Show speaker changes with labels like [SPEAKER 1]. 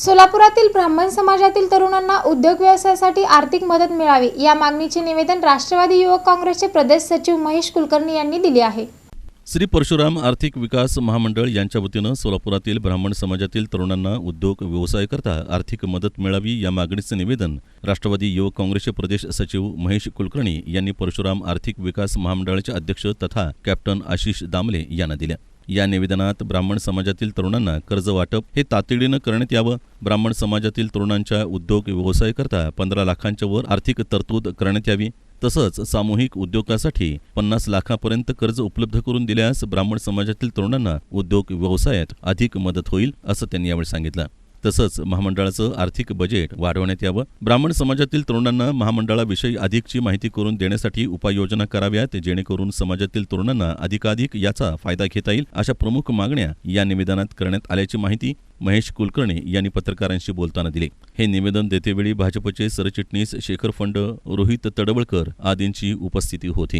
[SPEAKER 1] सोलापुरातील ब्राह्मण समाजातील तरुणांना उद्योग व्यवसायासाठी आर्थिक मदत मिळावी या मागणीचे निवेदन राष्ट्रवादी युवक काँग्रेसचे प्रदेश सचिव महेश कुलकर्णी यांनी दिले आहे.
[SPEAKER 2] श्री परशुराम आर्थिक विकास महामंडळ यांच्या वतीनं सोलापुरातील ब्राह्मण समाजातील तरुणांना उद्योग व्यवसायाकरता आर्थिक मदत मिळावी या मागणीचं निवेदन राष्ट्रवादी युवक काँग्रेसचे प्रदेश सचिव महेश कुलकर्णी यांनी परशुराम आर्थिक विकास महामंडळाचे अध्यक्ष तथा कॅप्टन आशिष दामले यांना दिल्या. या निवेदनात ब्राह्मण समाजातील तरुणांना कर्ज वाटप हे तातडीनं करण्यात यावं. ब्राह्मण समाजातील तरुणांच्या उद्योग व्यवसायाकरता पंधरा लाखांच्या वर आर्थिक तरतूद करण्यात यावी. तसंच सामूहिक उद्योगासाठी पन्नास लाखापर्यंत कर्ज उपलब्ध करून दिल्यास ब्राह्मण समाजातील तरुणांना उद्योग व्यवसायात अधिक मदत होईल असं त्यांनी यावेळी सांगितलं. तसंच महामंडळाचं आर्थिक बजेट वाढवण्यात यावं. ब्राह्मण समाजातील तरुणांना महामंडळाविषयी अधिकची माहिती करून देण्यासाठी उपाययोजना कराव्यात जेणेकरून समाजातील तरुणांना अधिकाधिक याचा फायदा घेता येईल अशा प्रमुख मागण्या या निवेदनात करण्यात आल्याची माहिती महेश कुलकर्णी यांनी पत्रकारांशी बोलताना दिली. हे निवेदन देतेवेळी भाजपचे सरचिटणीस शेखर फंड रोहित तडवळकर आदींची उपस्थिती होती.